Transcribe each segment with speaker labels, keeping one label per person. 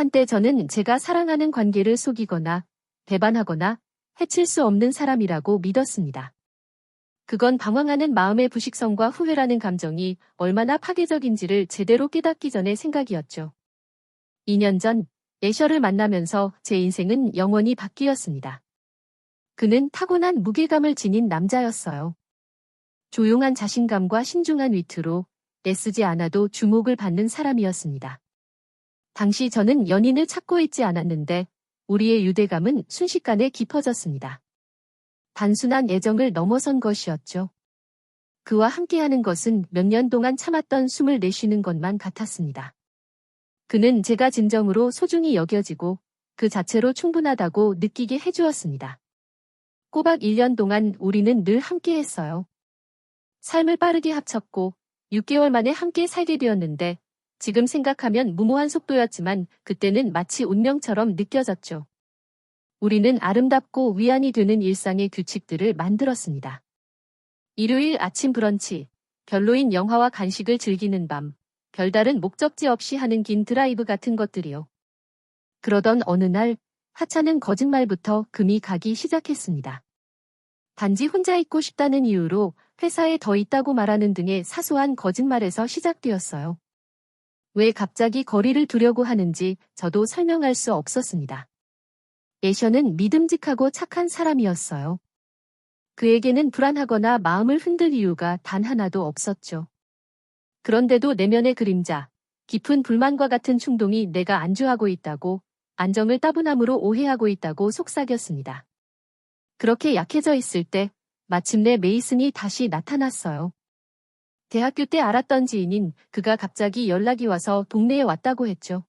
Speaker 1: 한때 저는 제가 사랑하는 관계를 속이거나 배반하거나 해칠 수 없는 사람이라고 믿었습니다. 그건 방황하는 마음의 부식성과 후회라는 감정이 얼마나 파괴적인지를 제대로 깨닫기 전의 생각이었죠. 2년 전 애셔를 만나면서 제 인생은 영원히 바뀌었습니다. 그는 타고난 무게감을 지닌 남자였어요. 조용한 자신감과 신중한 위트로 애쓰지 않아도 주목을 받는 사람이었습니다. 당시 저는 연인을 찾고 있지 않았는데 우리의 유대감은 순식간에 깊어졌습니다. 단순한 애정을 넘어선 것이었죠. 그와 함께하는 것은 몇 년 동안 참았던 숨을 내쉬는 것만 같았습니다. 그는 제가 진정으로 소중히 여겨지고 그 자체로 충분하다고 느끼게 해주었습니다. 꼬박 1년 동안 우리는 늘 함께 했어요. 삶을 빠르게 합쳤고 6개월 만에 함께 살게 되었는데 지금 생각하면 무모한 속도였지만 그때는 마치 운명처럼 느껴졌죠. 우리는 아름답고 위안이 되는 일상의 규칙들을 만들었습니다. 일요일 아침 브런치, 별로인 영화와 간식을 즐기는 밤, 별다른 목적지 없이 하는 긴 드라이브 같은 것들이요. 그러던 어느 날 하차는 거짓말부터 금이 가기 시작했습니다. 단지 혼자 있고 싶다는 이유로 회사에 더 있다고 말하는 등의 사소한 거짓말에서 시작되었어요. 왜 갑자기 거리를 두려고 하는지 저도 설명할 수 없었습니다. 예셔는 믿음직하고 착한 사람이었어요. 그에게는 불안하거나 마음을 흔들 이유가 단 하나도 없었죠. 그런데도 내면의 그림자, 깊은 불만과 같은 충동이 내가 안주하고 있다고, 안정을 따분함으로 오해하고 있다고 속삭였습니다. 그렇게 약해져 있을 때 마침내 메이슨이 다시 나타났어요. 대학교 때 알았던 지인인 그가 갑자기 연락이 와서 동네에 왔다고 했죠.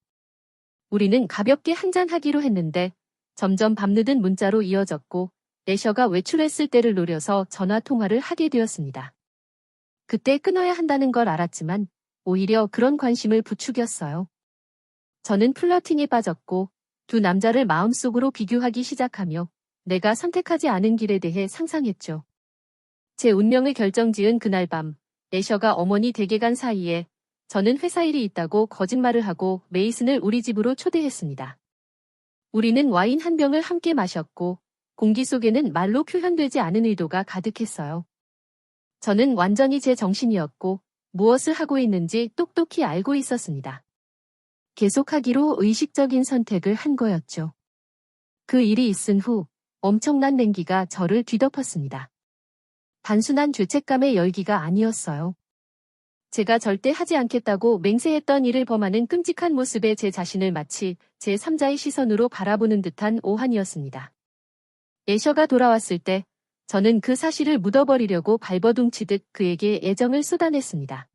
Speaker 1: 우리는 가볍게 한잔하기로 했는데 점점 밤늦은 문자로 이어졌고 내셔가 외출했을 때를 노려서 전화 통화를 하게 되었습니다. 그때 끊어야 한다는 걸 알았지만 오히려 그런 관심을 부추겼어요. 저는 플러팅에 빠졌고 두 남자를 마음속으로 비교하기 시작하며 내가 선택하지 않은 길에 대해 상상했죠. 제 운명을 결정지은 그날 밤 애셔가 어머니 댁에 간 사이에 저는 회사 일이 있다고 거짓말을 하고 메이슨을 우리 집으로 초대했습니다. 우리는 와인 한 병을 함께 마셨고 공기 속에는 말로 표현되지 않은 의도가 가득했어요. 저는 완전히 제 정신이었고 무엇을 하고 있는지 똑똑히 알고 있었습니다. 계속하기로 의식적인 선택을 한 거였죠. 그 일이 있은 후 엄청난 냉기가 저를 뒤덮었습니다. 단순한 죄책감의 열기가 아니었어요. 제가 절대 하지 않겠다고 맹세했던 일을 범하는 끔찍한 모습에 제 자신을 마치 제 3자의 시선으로 바라보는 듯한 오한이었습니다. 애셔가 돌아왔을 때 저는 그 사실을 묻어버리려고 발버둥치듯 그에게 애정을 쏟아냈습니다.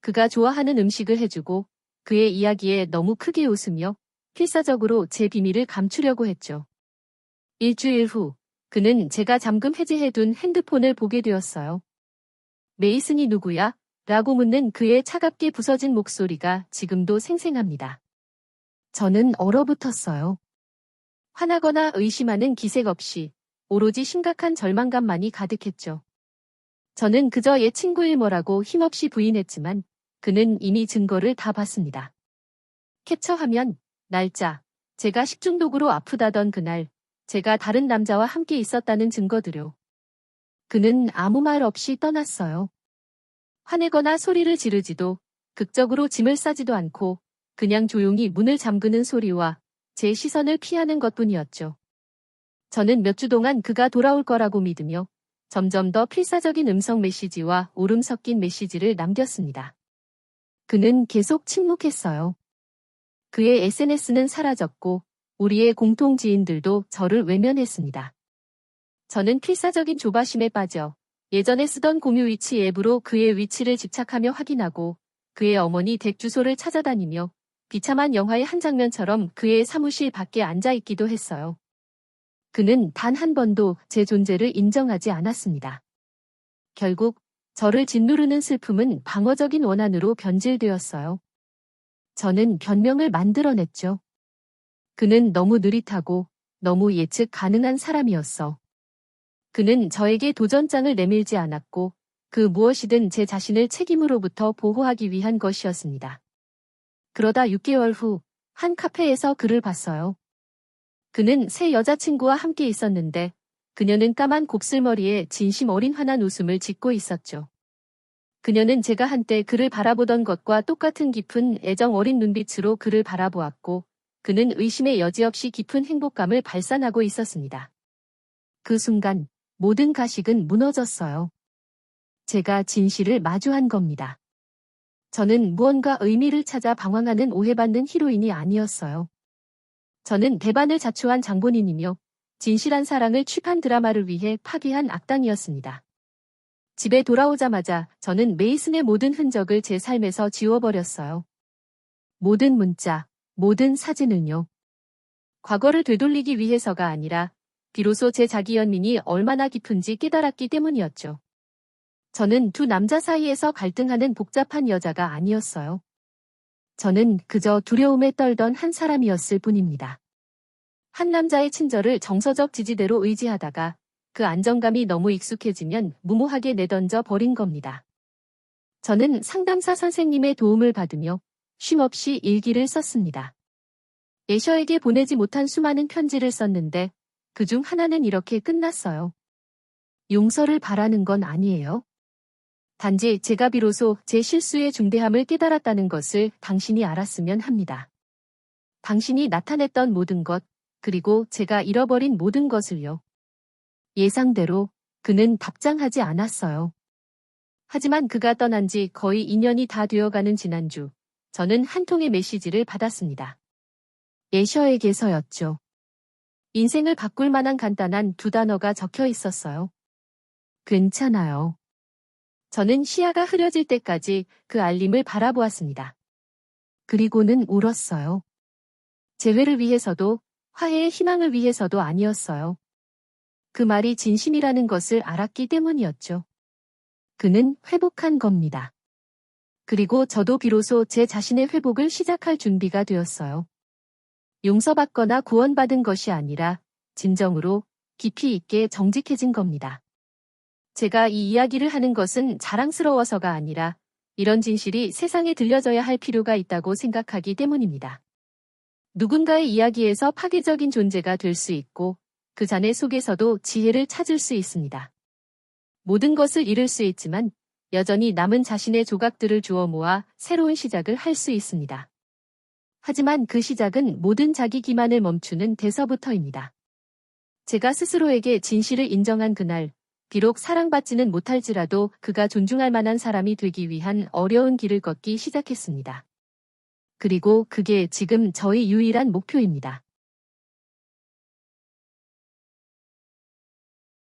Speaker 1: 그가 좋아하는 음식을 해주고 그의 이야기에 너무 크게 웃으며 필사적으로 제 비밀을 감추려고 했죠. 일주일 후 그는 제가 잠금 해제해둔 핸드폰을 보게 되었어요. 메이슨이 누구야? 라고 묻는 그의 차갑게 부서진 목소리가 지금도 생생합니다. 저는 얼어붙었어요. 화나거나 의심하는 기색 없이 오로지 심각한 절망감만이 가득했죠. 저는 그저 옛 친구일 뭐라고 힘없이 부인했지만 그는 이미 증거를 다 봤습니다. 캡처하면 날짜, 제가 식중독으로 아프다던 그날 제가 다른 남자와 함께 있었다는 증거들요. 그는 아무 말 없이 떠났어요. 화내거나 소리를 지르지도 극적으로 짐을 싸지도 않고 그냥 조용히 문을 잠그는 소리와 제 시선을 피하는 것뿐이었죠. 저는 몇 주 동안 그가 돌아올 거라고 믿으며 점점 더 필사적인 음성 메시지와 오름 섞인 메시지를 남겼습니다. 그는 계속 침묵했어요. 그의 SNS는 사라졌고 우리의 공통 지인들도 저를 외면했습니다. 저는 필사적인 조바심에 빠져 예전에 쓰던 공유 위치 앱으로 그의 위치를 집착하며 확인하고 그의 어머니 댁 주소를 찾아다니며 비참한 영화의 한 장면처럼 그의 사무실 밖에 앉아 있기도 했어요. 그는 단 한 번도 제 존재를 인정하지 않았습니다. 결국 저를 짓누르는 슬픔은 방어적인 원한으로 변질되었어요. 저는 변명을 만들어냈죠. 그는 너무 느릿하고 너무 예측 가능한 사람이었어. 그는 저에게 도전장을 내밀지 않았고 그 무엇이든 제 자신을 책임으로부터 보호하기 위한 것이었습니다. 그러다 6개월 후 한 카페에서 그를 봤어요. 그는 새 여자친구와 함께 있었는데 그녀는 까만 곱슬머리에 진심 어린 환한 웃음을 짓고 있었죠. 그녀는 제가 한때 그를 바라보던 것과 똑같은 깊은 애정 어린 눈빛으로 그를 바라보았고 그는 의심의 여지없이 깊은 행복감을 발산하고 있었습니다. 그 순간 모든 가식은 무너졌어요. 제가 진실을 마주한 겁니다. 저는 무언가 의미를 찾아 방황하는 오해받는 히로인이 아니었어요. 저는 대반을 자초한 장본인이며 진실한 사랑을 취판 드라마를 위해 파기한 악당이었습니다. 집에 돌아오자마자 저는 메이슨의 모든 흔적을 제 삶에서 지워버렸어요. 모든 문자, 모든 사진을요. 과거를 되돌리기 위해서가 아니라 비로소 제 자기 연민이 얼마나 깊은지 깨달았기 때문이었죠. 저는 두 남자 사이에서 갈등하는 복잡한 여자가 아니었어요. 저는 그저 두려움에 떨던 한 사람이었을 뿐입니다. 한 남자의 친절을 정서적 지지대로 의지하다가 그 안정감이 너무 익숙해지면 무모하게 내던져 버린 겁니다. 저는 상담사 선생님의 도움을 받으며 쉼없이 일기를 썼습니다. 애셔에게 보내지 못한 수많은 편지를 썼는데 그 중 하나는 이렇게 끝났어요. 용서를 바라는 건 아니에요. 단지 제가 비로소 제 실수의 중대함을 깨달았다는 것을 당신이 알았으면 합니다. 당신이 나타냈던 모든 것, 그리고 제가 잃어버린 모든 것을요. 예상대로 그는 답장하지 않았어요. 하지만 그가 떠난 지 거의 2년이 다 되어가는 지난주, 저는 한 통의 메시지를 받았습니다. 애셔에게서였죠. 인생을 바꿀 만한 간단한 두 단어가 적혀 있었어요. 괜찮아요. 저는 시야가 흐려질 때까지 그 알림을 바라보았습니다. 그리고는 울었어요. 재회를 위해서도 화해의 희망을 위해서도 아니었어요. 그 말이 진심이라는 것을 알았기 때문이었죠. 그는 회복한 겁니다. 그리고 저도 비로소 제 자신의 회복을 시작할 준비가 되었어요. 용서받거나 구원받은 것이 아니라 진정으로 깊이 있게 정직해진 겁니다. 제가 이 이야기를 하는 것은 자랑스러워서가 아니라 이런 진실이 세상에 들려져야 할 필요가 있다고 생각하기 때문입니다. 누군가의 이야기에서 파괴적인 존재가 될 수 있고 그 자네 속에서도 지혜를 찾을 수 있습니다. 모든 것을 잃을 수 있지만 여전히 남은 자신의 조각들을 주워 모아 새로운 시작을 할 수 있습니다. 하지만 그 시작은 모든 자기 기만을 멈추는 데서부터입니다. 제가 스스로에게 진실을 인정한 그날, 비록 사랑받지는 못할지라도 그가 존중할 만한 사람이 되기 위한 어려운 길을 걷기 시작했습니다. 그리고 그게 지금 저의 유일한 목표입니다.